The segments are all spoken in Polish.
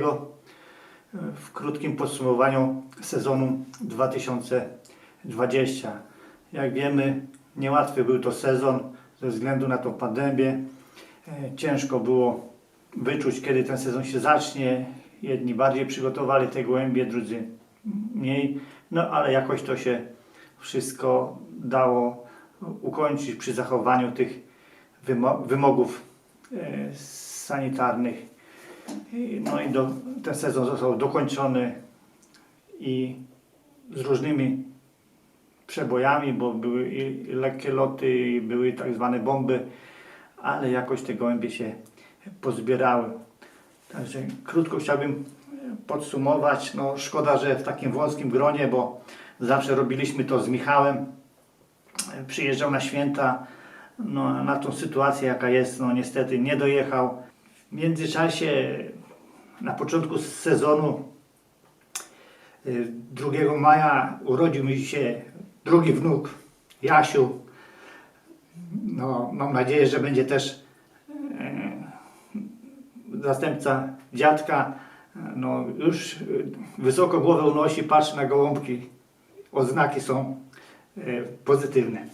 gołębiarskiego w krótkim podsumowaniu sezonu 2020. Jak wiemy, niełatwy był to sezon ze względu na tą pandemię. E, Ciężko było wyczuć, kiedy ten sezon się zacznie. Jedni bardziej przygotowali te gołębie, drudzy mniej. No ale jakoś to się wszystko dało ukończyć przy zachowaniu tych wymo- wymogów e, sanitarnych. No i do, ten sezon został dokończony i z różnymi przebojami, bo były i lekkie loty, i były tak zwane bomby, ale jakoś te gołębie się pozbierały. Także krótko chciałbym podsumować. No, szkoda, że w takim wąskim gronie, bo zawsze robiliśmy to z Michałem. Przyjeżdżał na święta, no, na tą sytuację jaka jest, no niestety nie dojechał. W międzyczasie na początku sezonu y, 2 maja urodził mi się drugi wnuk, Jasiu. No, mam nadzieję, że będzie też e, zastępca dziadka. No, już y, wysoko głowę unosi, patrzy na gołąbki. Oznaki są pozytywne.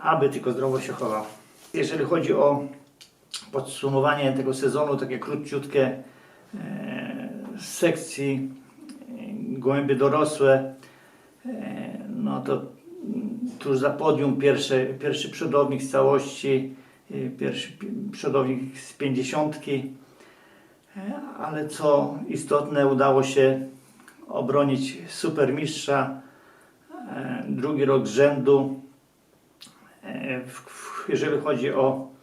Aby tylko zdrowo się chował. Jeżeli chodzi o podsumowanie tego sezonu, takie króciutkie e, z sekcji e, gołębie dorosłe, e, no to mm, tuż za podium pierwszy, pierwszy przodownik z całości, e, pierwszy pi- przodownik z pięćdziesiątki, E, ale co istotne udało się obronić supermistrza e, drugi rok z rzędu. E, Jeżeli chodzi o e,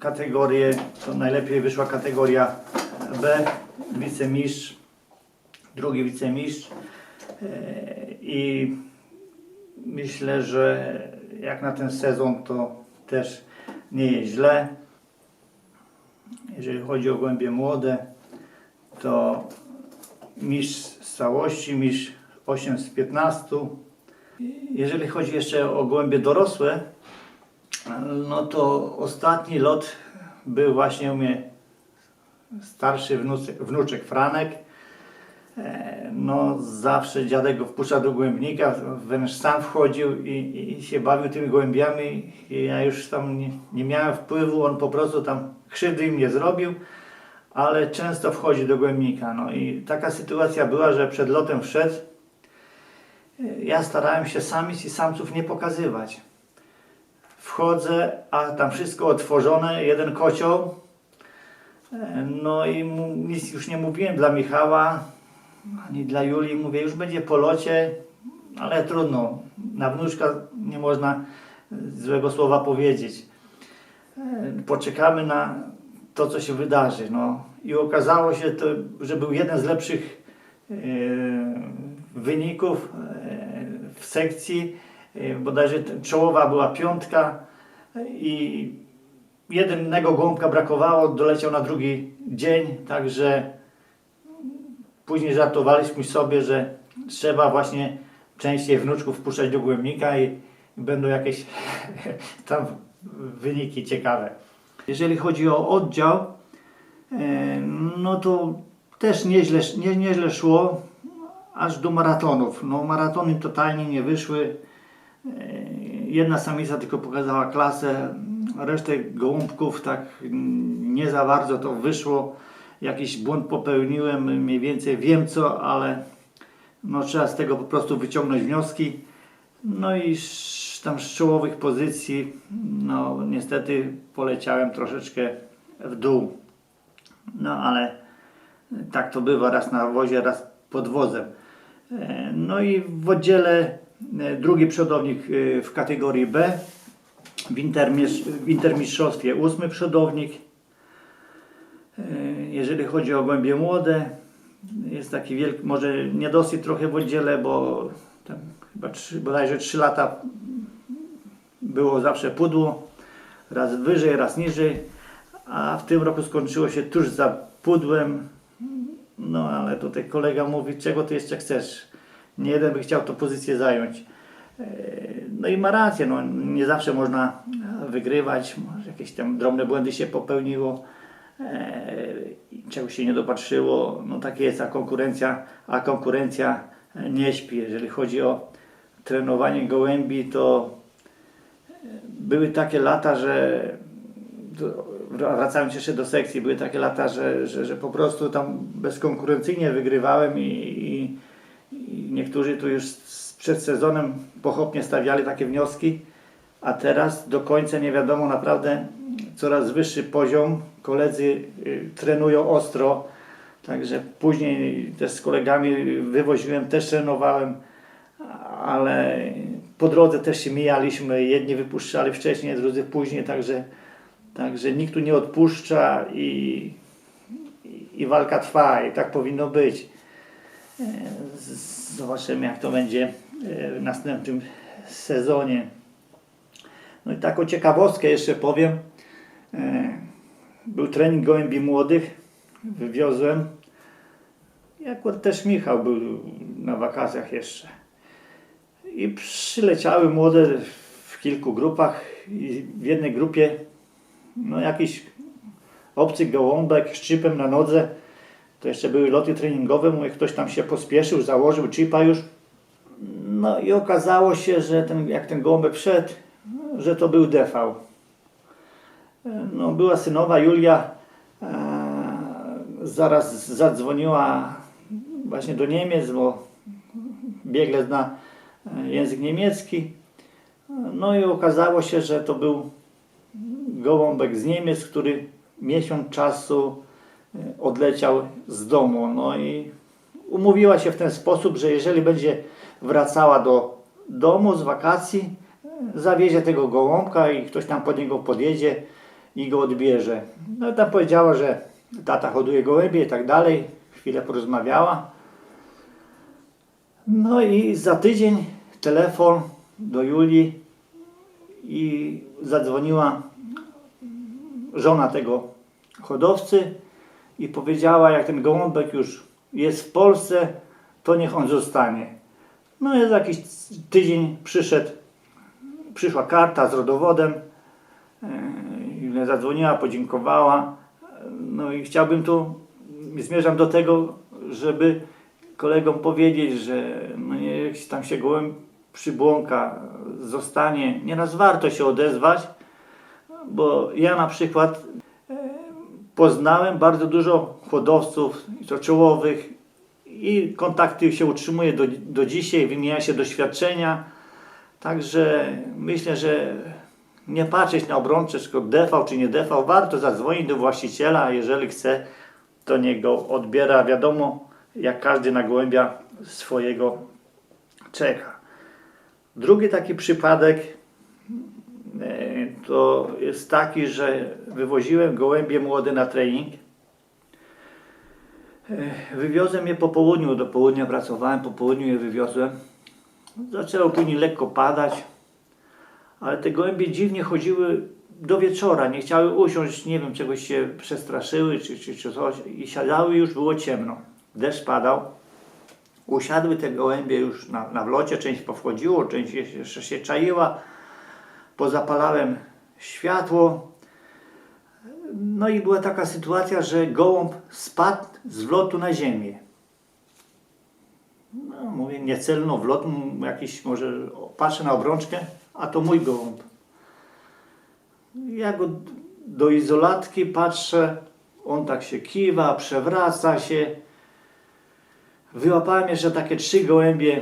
kategorię, to najlepiej wyszła kategoria B, wicemistrz, drugi wicemistrz E, i myślę, że jak na ten sezon to też nie jest źle. Jeżeli chodzi o głębie młode, to mistrz z całości, mistrz 8 z 15. Jeżeli chodzi jeszcze o gołębie dorosłe, no to ostatni lot był właśnie u mnie starszy wnuczek, wnuczek Franek. E, No zawsze dziadek go wpuszczał do głębnika, wręcz sam wchodził i, i się bawił tymi gołębiami. I ja już tam nie, nie miałem wpływu, on po prostu tam krzywdy im nie zrobił, ale często wchodzi do głębnika. No i taka sytuacja była, że przed lotem wszedł. E, Ja starałem się samic i samców nie pokazywać. Wchodzę, a tam wszystko otworzone, jeden kocioł. E, No i nic już nie mówiłem dla Michała, ani dla Julii. Mówię, już będzie po locie, ale trudno. Na wnuczka nie można złego słowa powiedzieć. E, Poczekamy na to, co się wydarzy. No. I okazało się, to, że był jeden z lepszych e, wyników w sekcji. E, bodajże czołowa była piątka i jednego gołąbka brakowało, doleciał na drugi dzień, także później żartowaliśmy sobie, że trzeba właśnie częściej wnuczków wpuszczać do głębnika i będą jakieś tam wyniki ciekawe. Jeżeli chodzi o oddział, e, no to też nieźle, nie, nieźle szło, aż do maratonów. No maratony totalnie nie wyszły. Jedna samica tylko pokazała klasę, resztę gołąbków tak nie za bardzo to wyszło. Jakiś błąd popełniłem, mniej więcej wiem co, ale no, trzeba z tego po prostu wyciągnąć wnioski. No i tam z czołowych pozycji, no niestety poleciałem troszeczkę w dół. No ale tak to bywa, raz na wozie, raz pod wozem. E, No i w oddziale drugi przodownik e, w kategorii B, w, intermistrz, w intermistrzostwie ósmy przodownik. E, Jeżeli chodzi o głębie młode, jest taki wielki, może niedosyt trochę w oddziale, bo tam chyba trzy, bodajże 3 lata było zawsze pudło, raz wyżej, raz niżej, a w tym roku skończyło się tuż za pudłem. No ale tutaj kolega mówi, czego ty jeszcze chcesz? Nie jeden by chciał tą pozycję zająć. E, No i ma rację, no, nie zawsze można wygrywać. Może jakieś tam drobne błędy się popełniło, e, czegoś się nie dopatrzyło. No takie jest, a konkurencja, a konkurencja nie śpi. Jeżeli chodzi o trenowanie gołębi, to były takie lata, że wracając jeszcze do sekcji, były takie lata, że, że, że po prostu tam bezkonkurencyjnie wygrywałem i niektórzy tu już przed sezonem pochopnie stawiali takie wnioski, a teraz do końca nie wiadomo naprawdę coraz wyższy poziom. Koledzy y, trenują ostro, także później też z kolegami wywoziłem, też trenowałem, ale po drodze też się mijaliśmy, jedni wypuszczali wcześniej, drudzy później, także, także nikt tu nie odpuszcza i, i walka trwa i tak powinno być. E, Zobaczymy jak to będzie e, w następnym sezonie. No i taką ciekawostkę jeszcze powiem. E, Był trening gołębi młodych, wywiozłem. I akurat też Michał był na wakacjach jeszcze. I przyleciały młode w kilku grupach i w jednej grupie no jakiś obcy gołąbek z chipem na nodze. To jeszcze były loty treningowe, mówię, ktoś tam się pospieszył, założył chipa już. No i okazało się, że ten, jak ten gołąbek wszedł, że to był DV. No, była synowa Julia, e, zaraz zadzwoniła właśnie do Niemiec, bo biegle zna e, język niemiecki. No i okazało się, że to był gołąbek z Niemiec, który miesiąc czasu odleciał z domu. No i umówiła się w ten sposób, że jeżeli będzie wracała do domu z wakacji, e, zawiezie tego gołąbka i ktoś tam po niego podjedzie i go odbierze. No i tam powiedziała, że tata hoduje gołębie i tak dalej. Chwilę porozmawiała. No i za tydzień telefon do Julii i zadzwoniła żona tego hodowcy i powiedziała, jak ten gołąbek już jest w Polsce, to niech on zostanie. No i za jakiś tydzień przyszedł, przyszła karta z rodowodem. E, Julia zadzwoniła, podziękowała. No i chciałbym tu, zmierzam do tego, żeby kolegom powiedzieć, że no niech tam się gołęb przybłąka, zostanie. Nieraz warto się odezwać, bo ja na przykład e, poznałem bardzo dużo hodowców, czołowych i kontakty się utrzymuje do, do dzisiaj, wymienia się doświadczenia. Także myślę, że nie patrzeć na obrączkę, czy DV czy nie DV, warto zadzwonić do właściciela, jeżeli chce, to niech go odbiera. Wiadomo, jak każdy na gołębia swojego czeka. Drugi taki przypadek e, to jest taki, że wywoziłem gołębie młode na trening. E, Wywiozłem je po południu, do południa pracowałem, po południu je wywiozłem. Zaczęło później lekko padać, ale te gołębie dziwnie chodziły do wieczora, nie chciały usiąść, nie wiem, czegoś się przestraszyły czy, czy, czy coś i siadały już było ciemno. Deszcz padał, usiadły te gołębie już na, na wlocie, część powchodziło, część jeszcze się czaiła. Pozapalałem światło. No i była taka sytuacja, że gołąb spadł z wlotu na ziemię. No, mówię, niecelno wlot, m, jakiś może, patrzę na obrączkę, a to mój gołąb. Ja go do izolatki patrzę, on tak się kiwa, przewraca się. Wyłapałem jeszcze takie trzy gołębie.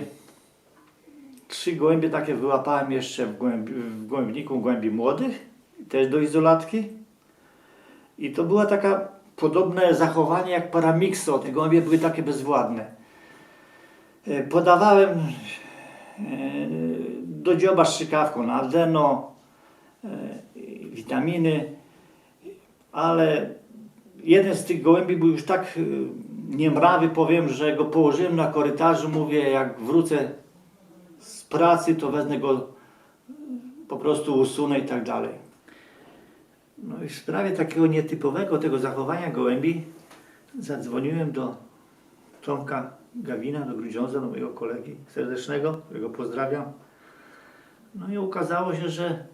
Trzy gołębie takie wyłapałem jeszcze w, głębi, w gołębniku gołębi młodych, też do izolatki. I to była taka podobne zachowanie jak paramixo. Te gołębie były takie bezwładne. E, Podawałem e, do dzioba strzykawką na adeno, e, witaminy, ale jeden z tych gołębi był już tak niemrawy, powiem, że go położyłem na korytarzu, mówię, jak wrócę pracy, to wezmę go, po prostu usunę i tak dalej. No i w sprawie takiego nietypowego tego zachowania gołębi zadzwoniłem do Tomka Gawina, do Grudziądza, do mojego kolegi serdecznego, którego pozdrawiam. No i okazało się, że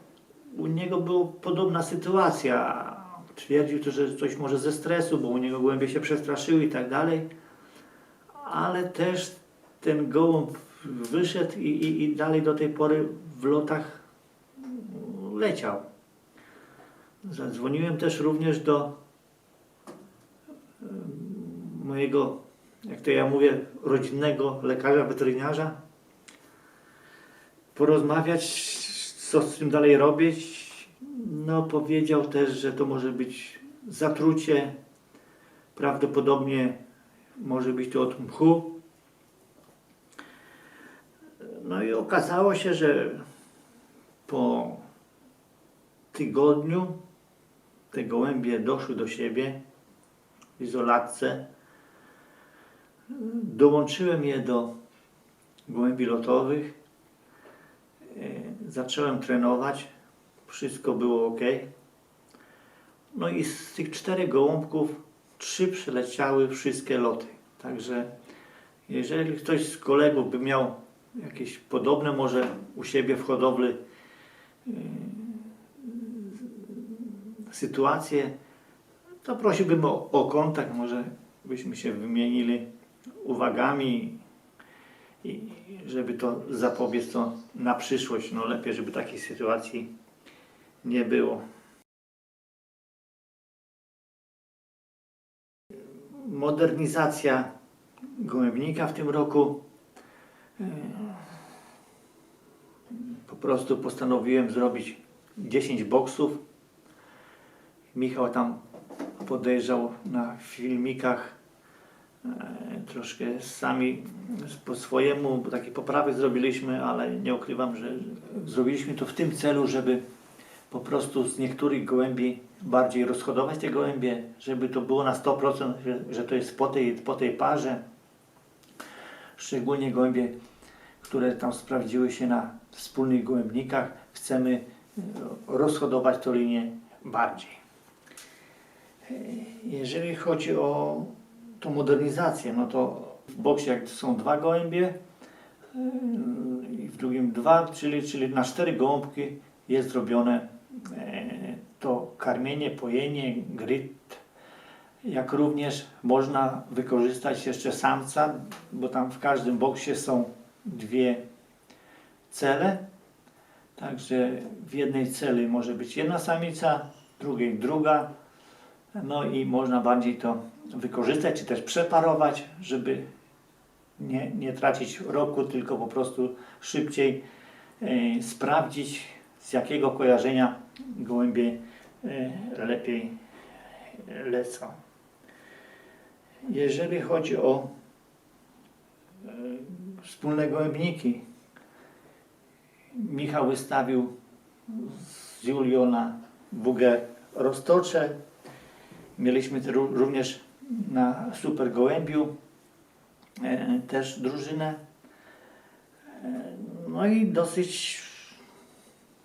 u niego była podobna sytuacja. Twierdził to, że coś może ze stresu, bo u niego gołębie się przestraszyły i tak dalej. Ale też ten gołąb wyszedł i, i, i dalej do tej pory w lotach leciał. Zadzwoniłem też również do mojego, jak to ja mówię, rodzinnego lekarza weterynarza. Porozmawiać, co z tym dalej robić. No, powiedział też, że to może być zatrucie. Prawdopodobnie może być to od mchu. No i okazało się, że po tygodniu te gołębie doszły do siebie w izolatce. Dołączyłem je do gołębi lotowych. Zacząłem trenować. Wszystko było ok. No i z tych czterech gołąbków trzy przeleciały wszystkie loty. Także jeżeli ktoś z kolegów by miał jakieś podobne może u siebie w hodowli sytuację, to prosiłbym o, o kontakt, może byśmy się wymienili uwagami i żeby to zapobiec to na przyszłość. No lepiej, żeby takiej sytuacji nie było. Modernizacja gołębnika w tym roku. Po prostu postanowiłem zrobić 10 boksów. Michał tam podejrzał na filmikach e, troszkę sami po swojemu, bo takie poprawy zrobiliśmy, ale nie ukrywam, że zrobiliśmy to w tym celu, żeby po prostu z niektórych gołębi bardziej rozhodować te gołębie, żeby to było na 100%, że, że to jest po tej, po tej parze. Szczególnie gołębie, które tam sprawdziły się na wspólnych gołębnikach, chcemy e, rozhodować tą linię bardziej. E, Jeżeli chodzi o tą modernizację, no to w boksie jak są dwa gołębie e, i w drugim dwa, czyli, czyli na cztery gołąbki jest zrobione to karmienie, pojenie, gryt, jak również można wykorzystać jeszcze samca, bo tam w każdym boksie są dwie cele. Także w jednej celi może być jedna samica, w drugiej druga. No i można bardziej to wykorzystać, czy też przeparować, żeby nie, nie tracić roku, tylko po prostu szybciej e, sprawdzić, z jakiego kojarzenia gołębie e, lepiej lecą. Jeżeli chodzi o e, wspólne gołębniki, Michał wystawił z Julią na Bugę roztocze. Mieliśmy również na Super Gołębiu e, też drużynę. E, no i dosyć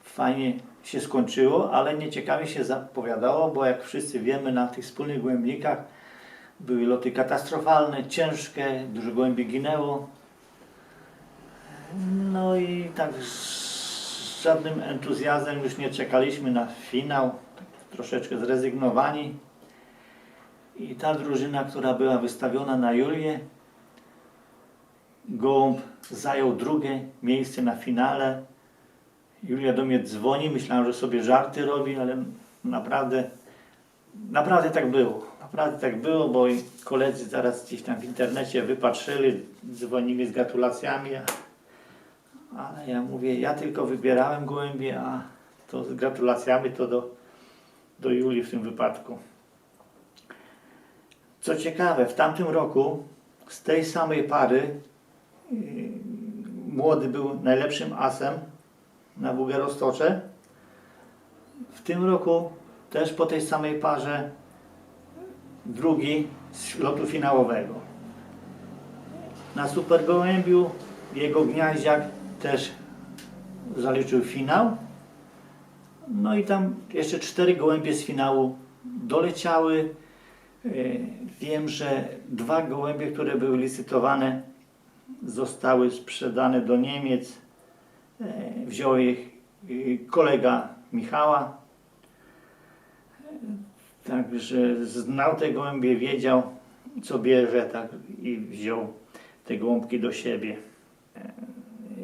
fajnie się skończyło, ale nieciekawie się zapowiadało, bo jak wszyscy wiemy na tych wspólnych gołębnikach były loty katastrofalne, ciężkie, dużo gołębi ginęło. No i tak z żadnym entuzjazmem już nie czekaliśmy na finał, tak troszeczkę zrezygnowani. I ta drużyna, która była wystawiona na Julię, Gołąb zajął drugie miejsce na finale. Julia do mnie dzwoni, myślałem, że sobie żarty robi, ale naprawdę, naprawdę tak było. Naprawdę tak było, bo koledzy zaraz gdzieś tam w internecie wypatrzyli, dzwonili z gratulacjami. Ale ja mówię, ja tylko wybierałem gołębie, a to z gratulacjami to do, do Julii w tym wypadku. Co ciekawe, w tamtym roku z tej samej pary yy, młody był najlepszym asem na Bugę Roztocze. W tym roku też po tej samej parze drugi z lotu finałowego. Na Super Gołębiu jego gniaździak też zaliczył finał. No i tam jeszcze cztery gołębie z finału doleciały. E, Wiem, że dwa gołębie, które były licytowane, zostały sprzedane do Niemiec. E, Wziął ich e, kolega Michała. Także znał te gołębie, wiedział co bierze tak, i wziął te gołąbki do siebie.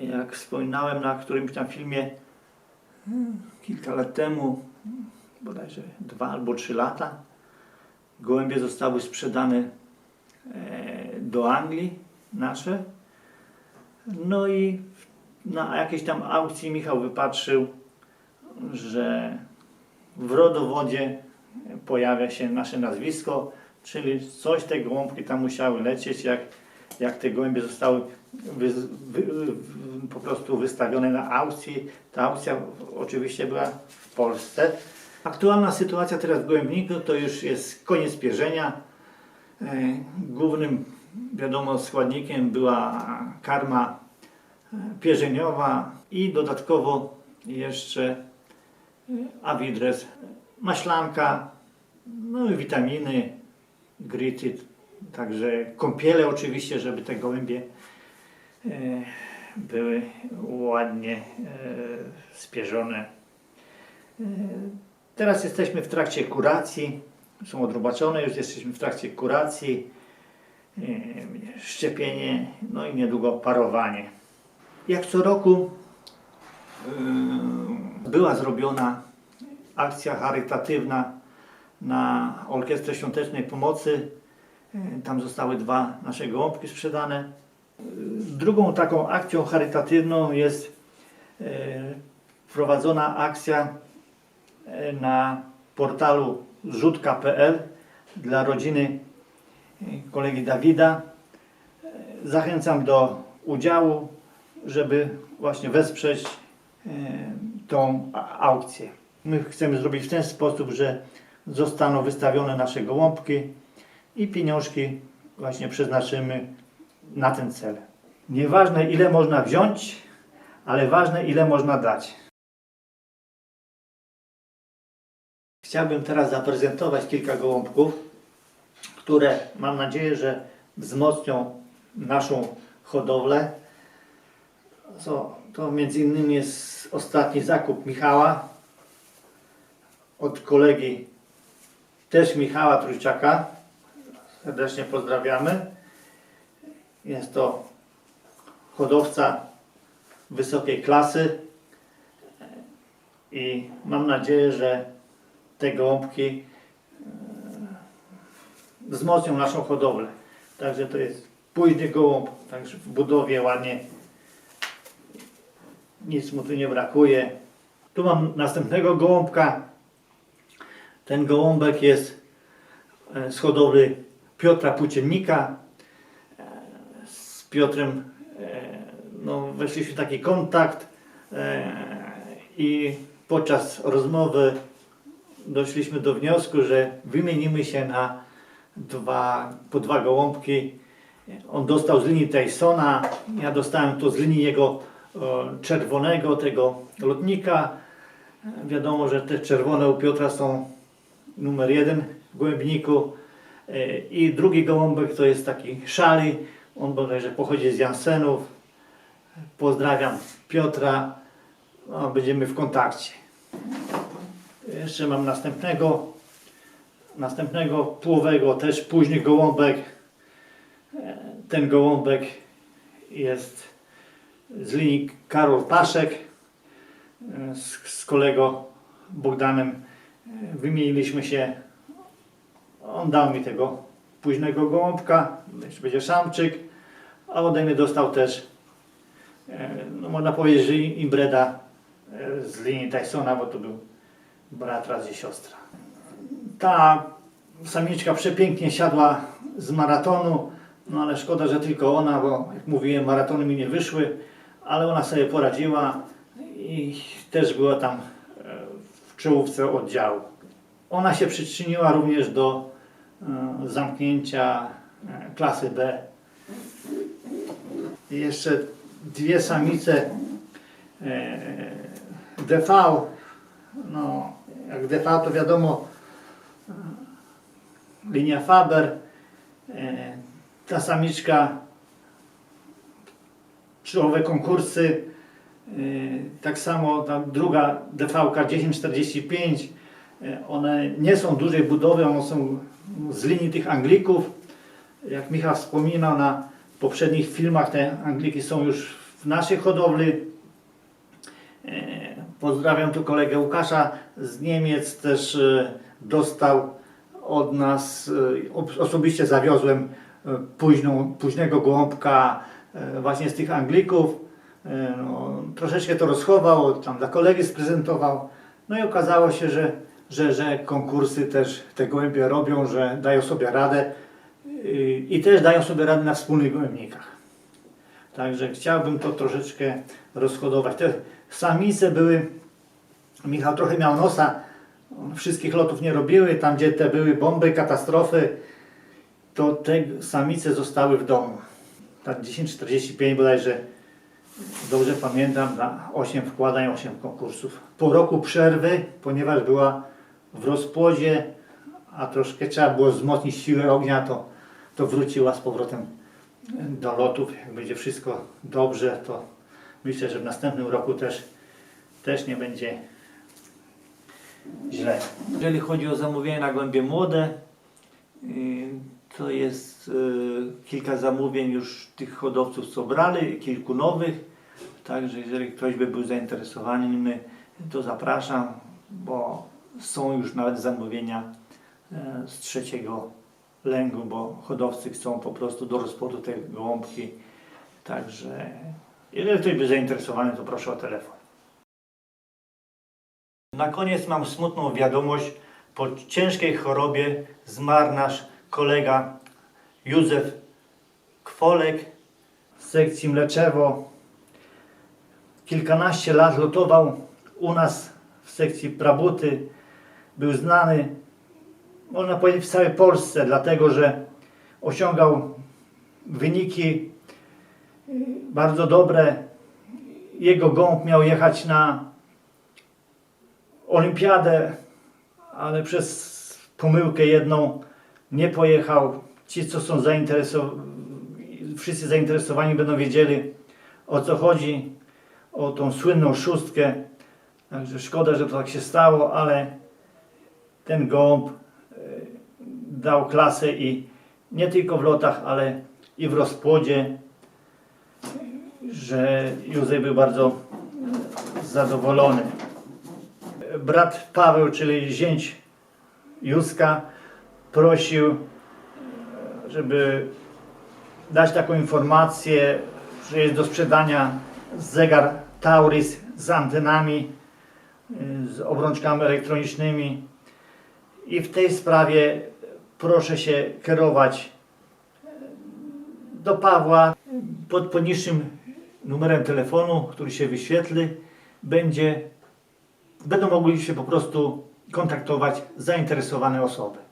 Jak wspominałem na którymś tam filmie hmm, kilka lat temu, bodajże dwa albo trzy lata, gołębie zostały sprzedane e, do Anglii, nasze. No i na jakiejś tam aukcji Michał wypatrzył, że w rodowodzie pojawia się nasze nazwisko, czyli coś te gołąbki tam musiały lecieć, jak, jak te gołębie zostały wy, wy, po prostu wystawione na aukcji. Ta aukcja oczywiście była w Polsce. Aktualna sytuacja teraz w gołębniku to już jest koniec pierzenia. E, Głównym, wiadomo, składnikiem była karma e, pierzeniowa i dodatkowo jeszcze e, awidres, maślanka, no i witaminy, gryty, także kąpiele oczywiście, żeby te gołębie e, były ładnie e, spierzone. E, Teraz jesteśmy w trakcie kuracji, są odrobaczone, już jesteśmy w trakcie kuracji, szczepienie, no i niedługo parowanie. Jak co roku była zrobiona akcja charytatywna na Orkiestrę Świątecznej Pomocy. E, Tam zostały dwa nasze gołąbki sprzedane. E, Drugą taką akcją charytatywną jest e, prowadzona akcja na portalu zrzutka.pl dla rodziny kolegi Dawida. Zachęcam do udziału, żeby właśnie wesprzeć tą aukcję. My chcemy zrobić w ten sposób, że zostaną wystawione nasze gołąbki i pieniążki właśnie przeznaczymy na ten cel. Nieważne ile można wziąć, ale ważne ile można dać. Chciałbym teraz zaprezentować kilka gołąbków, które mam nadzieję, że wzmocnią naszą hodowlę. To, między innymi jest ostatni zakup Michała od kolegi też Michała Trójczaka. Serdecznie pozdrawiamy. Jest to hodowca wysokiej klasy i mam nadzieję, że te gołąbki e, wzmocnią naszą hodowlę. Także to jest późny gołąb, także w budowie ładnie nic mu tu nie brakuje. Tu mam następnego gołąbka. Ten gołąbek jest e, z hodowli Piotra Płóciennika. E, Z Piotrem e, no, weszliśmy w taki kontakt e, i podczas rozmowy doszliśmy do wniosku, że wymienimy się na dwa, po dwa gołąbki. On dostał z linii Tysona, ja dostałem to z linii jego e, czerwonego, tego lotnika. E, Wiadomo, że te czerwone u Piotra są numer jeden w gołębniku. E, I drugi gołąbek to jest taki szali. On bodajże pochodzi z Jansenów. Pozdrawiam Piotra. No, będziemy w kontakcie. Jeszcze mam następnego, następnego płowego, też późny gołąbek. E, Ten gołąbek jest z linii Karol Paszek. E, Z, z Bogdanem wymieniliśmy się. On dał mi tego późnego gołąbka, jeszcze będzie szamczyk, a ode mnie dostał też, e, no można powiedzieć, że imbreda e, z linii Tysona, bo to był brat raz i siostra. Ta samiczka przepięknie siadła z maratonu, no ale szkoda, że tylko ona, bo jak mówiłem, maratony mi nie wyszły, ale ona sobie poradziła i też była tam czołówce oddziału. Ona się przyczyniła również do e, zamknięcia e, klasy B. Jeszcze dwie samice e, DV. No, jak DV to wiadomo linia Faber. Ta samiczka czołowe konkursy Tak samo tam druga DVK 1045, y, one nie są dużej budowy, one są z linii tych Anglików. Jak Michał wspominał na poprzednich filmach, te Angliki są już w naszej hodowli. E, Pozdrawiam tu kolegę Łukasza z Niemiec, też dostał od nas, ob- osobiście zawiozłem późną, późnego gołąbka właśnie z tych Anglików. E, No, troszeczkę to rozchował, tam dla kolegi sprezentował. No i okazało się, że, że, że konkursy też te gołębie robią, że dają sobie radę y, i też dają sobie radę na wspólnych gołębnikach. Także chciałbym to troszeczkę rozchodować. Te samice były, Michał trochę miał nosa, wszystkich lotów nie robiły, tam gdzie te były bomby, katastrofy, to te samice zostały w domu. Tak 1045 bodajże, dobrze pamiętam, na 8 wkładań, 8 konkursów. Po roku przerwy, ponieważ była w rozpłodzie, a troszkę trzeba było wzmocnić siłę ognia, to, to wróciła z powrotem do lotów. Jak będzie wszystko dobrze, to myślę, że w następnym roku też, też nie będzie źle. Jeżeli chodzi o zamówienia na głębie młode, yy, to jest yy, kilka zamówień już tych hodowców, co brali, kilku nowych. Także jeżeli ktoś by był zainteresowany, to zapraszam, bo są już nawet zamówienia yy, z trzeciego lęgu, bo hodowcy chcą po prostu do rozpłodu te gołąbki. Także jeżeli ktoś by zainteresowany, to proszę o telefon. Na koniec mam smutną wiadomość. Po ciężkiej chorobie zmarł nasz kolega Józef Kwolek z sekcji Mleczewo. Kilkanaście lat lotował u nas w sekcji Prabuty. Był znany, można powiedzieć, w całej Polsce, dlatego że osiągał wyniki bardzo dobre. Jego gąb miał jechać na olimpiadę, ale przez pomyłkę jedną nie pojechał. Ci, co są zainteresowani, wszyscy zainteresowani będą wiedzieli o co chodzi, o tą słynną szóstkę. Także szkoda, że to tak się stało, ale ten gołąb e, dał klasę i nie tylko w lotach, ale i w rozpłodzie, że Józef był bardzo zadowolony brat Paweł, czyli zięć Józka, prosił, e, żeby dać taką informację, że jest do sprzedania zegar Tauris z antenami, y, z obrączkami elektronicznymi i w tej sprawie proszę się kierować e, do Pawła pod poniższym numerem telefonu, który się wyświetli, będzie będą mogli się po prostu kontaktować zainteresowane osoby.